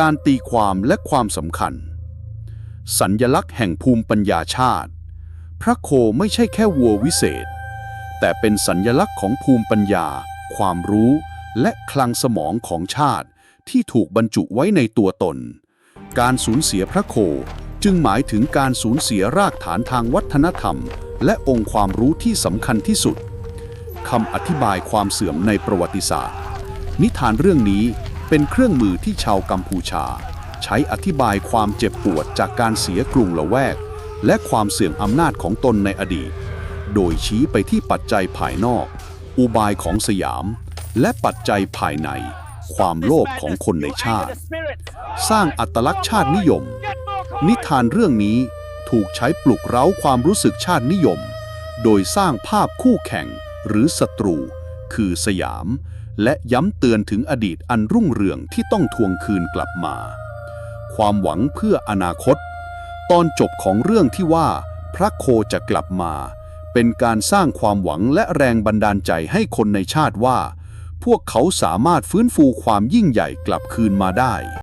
การตีความและความสำคัญ สัญญลักษณ์แห่งภูมิปัญญาชาติ พระโคไม่ใช่แค่วัววิเศษ แต่เป็นสัญญลักษณ์ของภูมิปัญญา ความรู้และคลังสมองของชาติที่ถูกบรรจุไว้ในตัวตน การสูญเสียพระโคจึงหมายถึงการสูญเสียรากฐานทางวัฒนธรรม และองค์ความรู้ที่สำคัญที่สุดคำอธิบายความเสื่อมในประวัติศาสตร์ นิทานเรื่องนี้ เป็นเครื่องมือที่ชาวกัมพูชา ใช้อธิบายความเจ็บปวดจากการเสียกรุงละแวก และความเสื่อมอำนาจของตนในอดีต โดยชี้ไปที่ปัจจัยภายนอก อุบายของสยาม และปัจจัยภายใน ความโลภของคนในชาติ สร้างอัตลักษณ์ชาตินิยม นิทานเรื่องนี้ถูกใช้ปลุกเร้าความรู้สึกชาตินิยม โดยสร้างภาพคู่แข่งหรือศัตรู คือสยาม และย้ำเตือนถึงอดีตอันรุ่งเรืองที่ต้องทวงคืนกลับมา ความหวังเพื่ออนาคต ตอนจบของเรื่องที่ว่า พระโคจะกลับมา เป็นการสร้างความหวังและแรงบันดาลใจให้คนในชาติว่า พวกเขาสามารถฟื้นฟูความยิ่งใหญ่กลับคืนมาได้